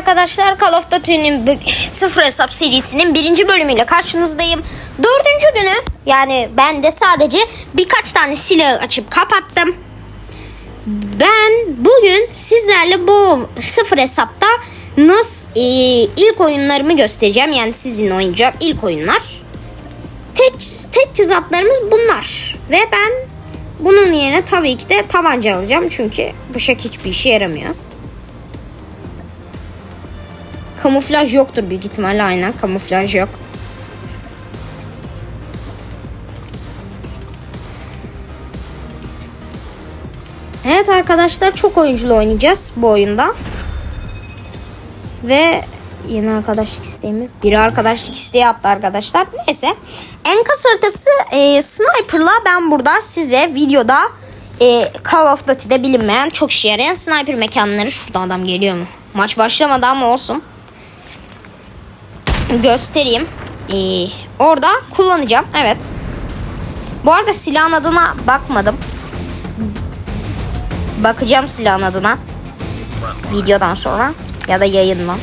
arkadaşlar Call of Duty'nin sıfır hesap serisinin birinci bölümüyle karşınızdayım. Dördüncü günü yani ben de sadece birkaç tane silah açıp kapattım. Ben bugün sizlerle bu sıfır hesapta nasıl e, ilk oyunlarımı göstereceğim. Yani sizin oynayacağım ilk oyunlar. Teç, teçhizatlarımız bunlar. Ve ben bunun yerine tabii ki de tabanca alacağım. Çünkü bıçak hiçbir işe yaramıyor. Kamuflaj yoktur büyük ihtimalle aynen kamuflaj yok. Evet arkadaşlar çok oyunculu oynayacağız bu oyunda. Ve yeni arkadaşlık isteği mi? Biri arkadaşlık isteği attı arkadaşlar. Neyse. Enkaz haritası e, Sniper'la ben burada size videoda e, Call of Duty'de bilinmeyen çok işe yarayan sniper mekanları şurada adam geliyor mu? Maç başlamadı ama olsun göstereyim. Ee, orada kullanacağım. Evet. Bu arada silahın adına bakmadım. Bakacağım silahın adına. Videodan sonra ya da yayından.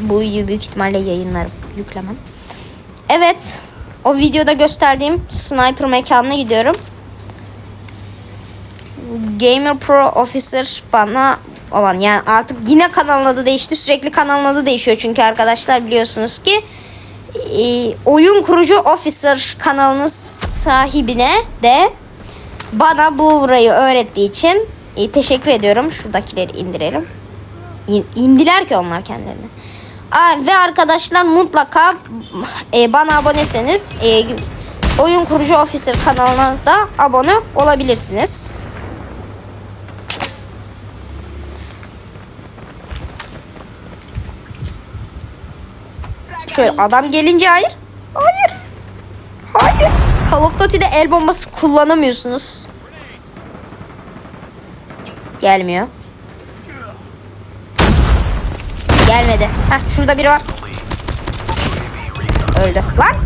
Bu videoyu büyük ihtimalle yayınlarım. Yüklemem. Evet. O videoda gösterdiğim sniper mekanına gidiyorum. Gamer Pro Officer bana olan yani artık yine kanalın adı değişti. Sürekli kanalın adı değişiyor çünkü arkadaşlar biliyorsunuz ki e, oyun kurucu Officer kanalının sahibine de bana bu burayı öğrettiği için e, teşekkür ediyorum. Şuradakileri indirelim. İn, indiler ki onlar kendilerini. Ve arkadaşlar mutlaka e, bana aboneseniz e, oyun kurucu Officer kanalına da abone olabilirsiniz. Şöyle adam gelince hayır. Hayır. Hayır. Call of Duty'de el bombası kullanamıyorsunuz. Gelmiyor. Gelmedi. Heh şurada biri var. Öldü. Lan.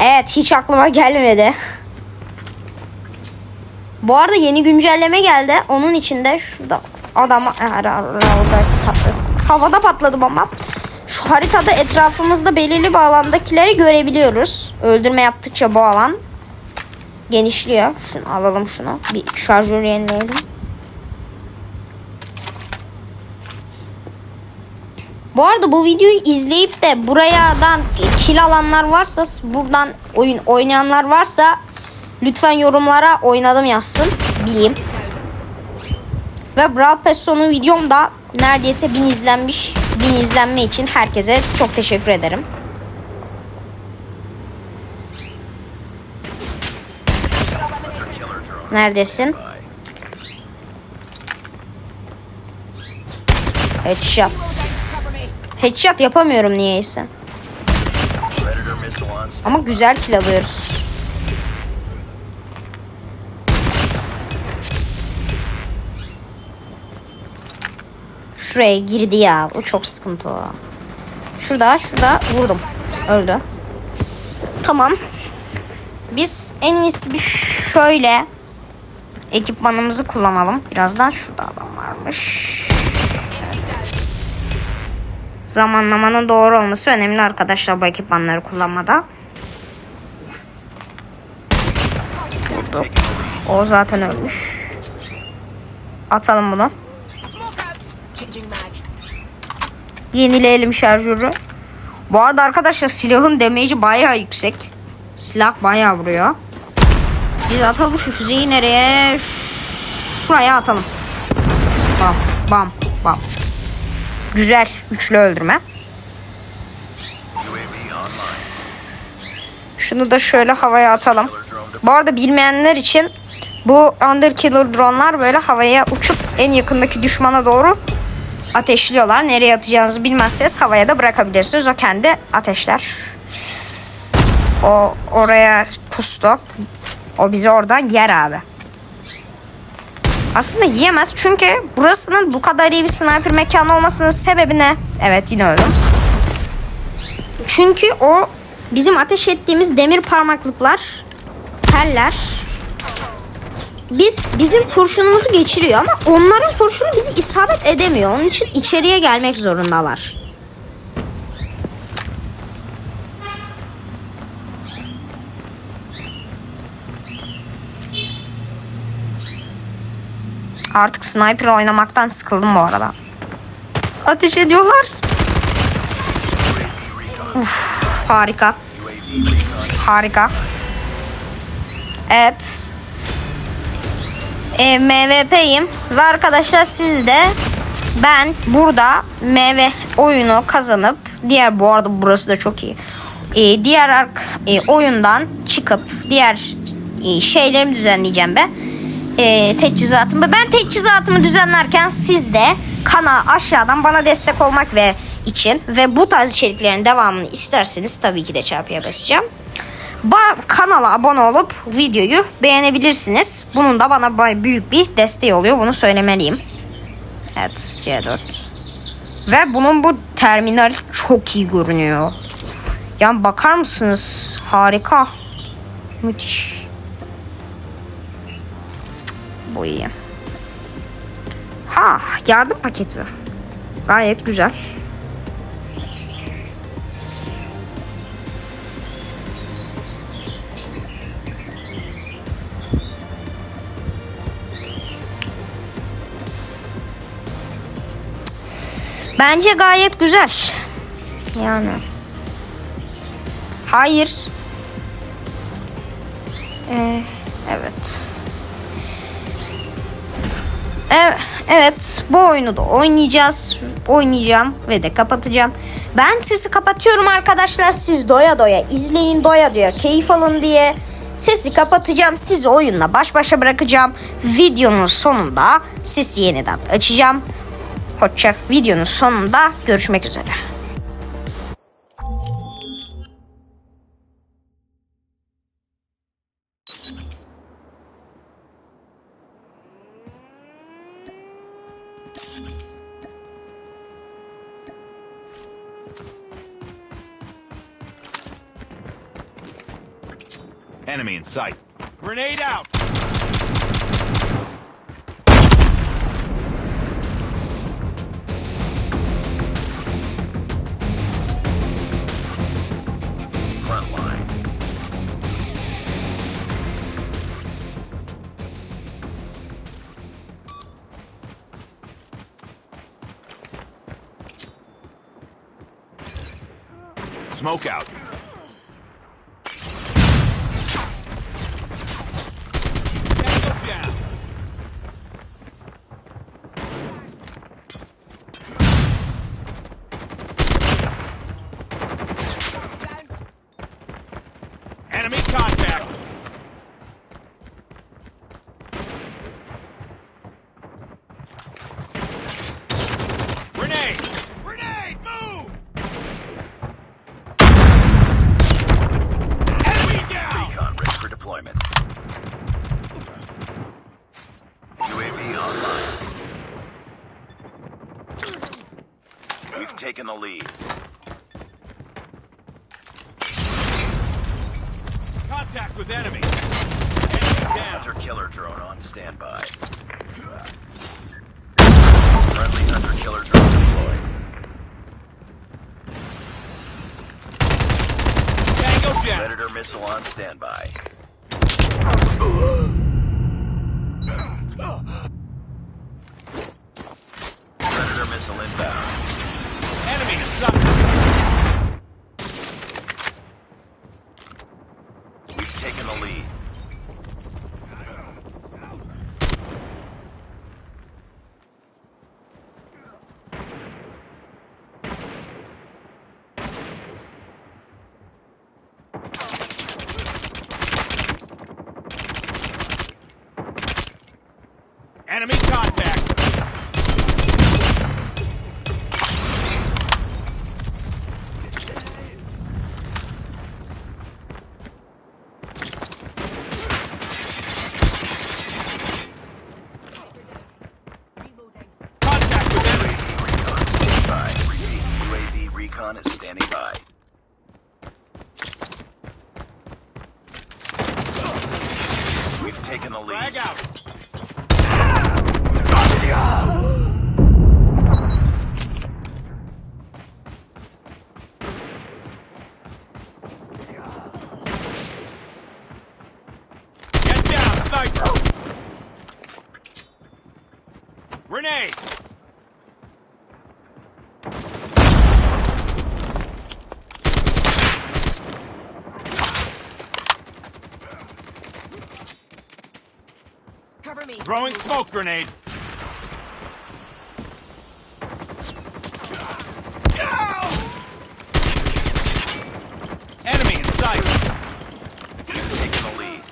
Evet hiç aklıma gelmedi. Bu arada yeni güncelleme geldi. Onun içinde şurada adam oradaysa patlasın. Havada patladım ama. Şu haritada etrafımızda belirli bir alandakileri görebiliyoruz. Öldürme yaptıkça bu alan genişliyor. Şunu alalım şunu. Bir şarjörü yenileyelim. Bu arada bu videoyu izleyip de buradan kill alanlar varsa buradan oyun oynayanlar varsa lütfen yorumlara oynadım yazsın. Bileyim. Ve Brawl Pass sonu videom da neredeyse bin izlenmiş. Bin izlenme için herkese çok teşekkür ederim. Neredesin? Headshot. Headshot yapamıyorum niyeyse. Ama güzel kill alıyoruz. Şuraya girdi ya. O çok sıkıntı. Şurada şurada vurdum. Öldü. Tamam. Biz en iyisi bir şöyle ekipmanımızı kullanalım. Birazdan şurada adam varmış. Zamanlamanın doğru olması önemli arkadaşlar bu ekipmanları kullanmada. Vurdu. O zaten ölmüş. Atalım bunu. Yenileyelim şarjörü. Bu arada arkadaşlar silahın damage'i bayağı yüksek. Silah bayağı vuruyor. Biz atalım şu füzeyi nereye? Şuraya atalım. Bam bam bam. Güzel. Üçlü öldürme. Şunu da şöyle havaya atalım. Bu arada bilmeyenler için bu Underkiller dronlar böyle havaya uçup en yakındaki düşmana doğru ateşliyorlar. Nereye atacağınızı bilmezseniz havaya da bırakabilirsiniz. O kendi ateşler. O oraya pustu. O bizi oradan yer abi. Aslında yiyemez çünkü burasının bu kadar iyi bir sniper mekanı olmasının sebebi ne? Evet yine öldüm. Çünkü o bizim ateş ettiğimiz demir parmaklıklar, teller biz bizim kurşunumuzu geçiriyor ama onların kurşunu bizi isabet edemiyor. Onun için içeriye gelmek zorundalar. Artık sniper oynamaktan sıkıldım bu arada. Ateş ediyorlar. Uf, harika. Harika. Evet. E, MVP'yim ve arkadaşlar siz de ben burada MV oyunu kazanıp diğer bu arada burası da çok iyi. E, diğer e, oyundan çıkıp diğer e, şeylerimi düzenleyeceğim ben. E, teçhizatımı. Ben teçhizatımı düzenlerken siz de kana aşağıdan bana destek olmak ve için ve bu tarz içeriklerin devamını isterseniz tabii ki de çarpıya basacağım. Ba- kanala abone olup videoyu beğenebilirsiniz. Bunun da bana büyük bir desteği oluyor. Bunu söylemeliyim. Evet C4. Ve bunun bu terminal çok iyi görünüyor. Yani bakar mısınız? Harika. Müthiş. Bu iyi. Ha yardım paketi. Gayet güzel. Bence gayet güzel. Yani. Hayır. Ee, evet. Evet, evet bu oyunu da oynayacağız. Oynayacağım ve de kapatacağım. Ben sesi kapatıyorum arkadaşlar. Siz doya doya izleyin doya doya keyif alın diye. Sesi kapatacağım. Sizi oyunla baş başa bırakacağım. Videonun sonunda sesi yeniden açacağım. Hoşça videonun sonunda görüşmek üzere. Enemy in sight. Grenade out! Smoke out. Tango down. Enemy contact. Grenade! Grenade! Move! Enemy down! Recon ready for deployment. UAV online. We've taken the lead. Contact with enemy. Enemy down. Hunter killer drone on standby. Friendly hunter killer drone deployed. Tango down. Predator missile on standby. Me. Throwing smoke grenade. Enemy in sight. Taking the lead.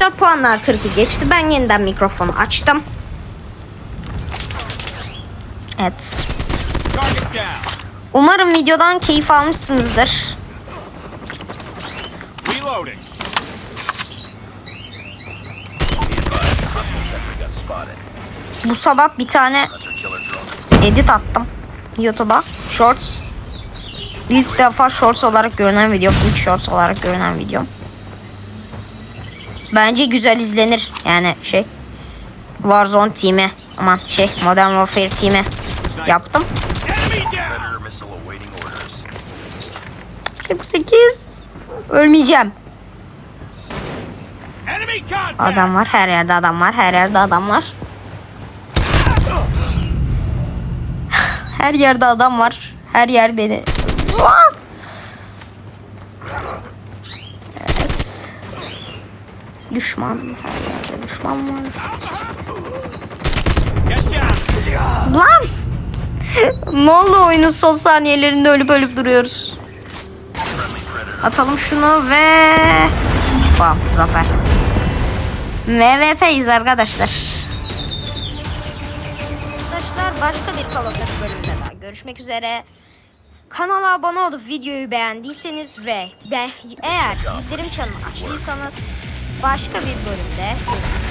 4 puanlar 40'ı geçti. Ben yeniden mikrofonu açtım. Evet. Target down. Umarım videodan keyif almışsınızdır. Bu sabah bir tane edit attım. YouTube'a. Shorts. İlk defa shorts olarak görünen video. İlk shorts olarak görünen video. Bence güzel izlenir. Yani şey. Warzone team'i. Aman şey Modern Warfare team'i yaptım. Enemy down. Predator missile awaiting orders. 48. Ölmeyeceğim. Adam var. Her yerde adam var. Her yerde adam var. Her yerde adam var. Her yer beni. Evet. Düşman. Her yerde düşman var. Lan! ne oldu oyunun son saniyelerinde ölüp ölüp duruyoruz. Atalım şunu ve... Bam zafer. MVP'yiz arkadaşlar. Başka bir Call of Duty bölümünde daha görüşmek üzere. Kanala abone olup videoyu beğendiyseniz ve be- eğer bildirim çanını açtıysanız başka bir bölümde görüşmek.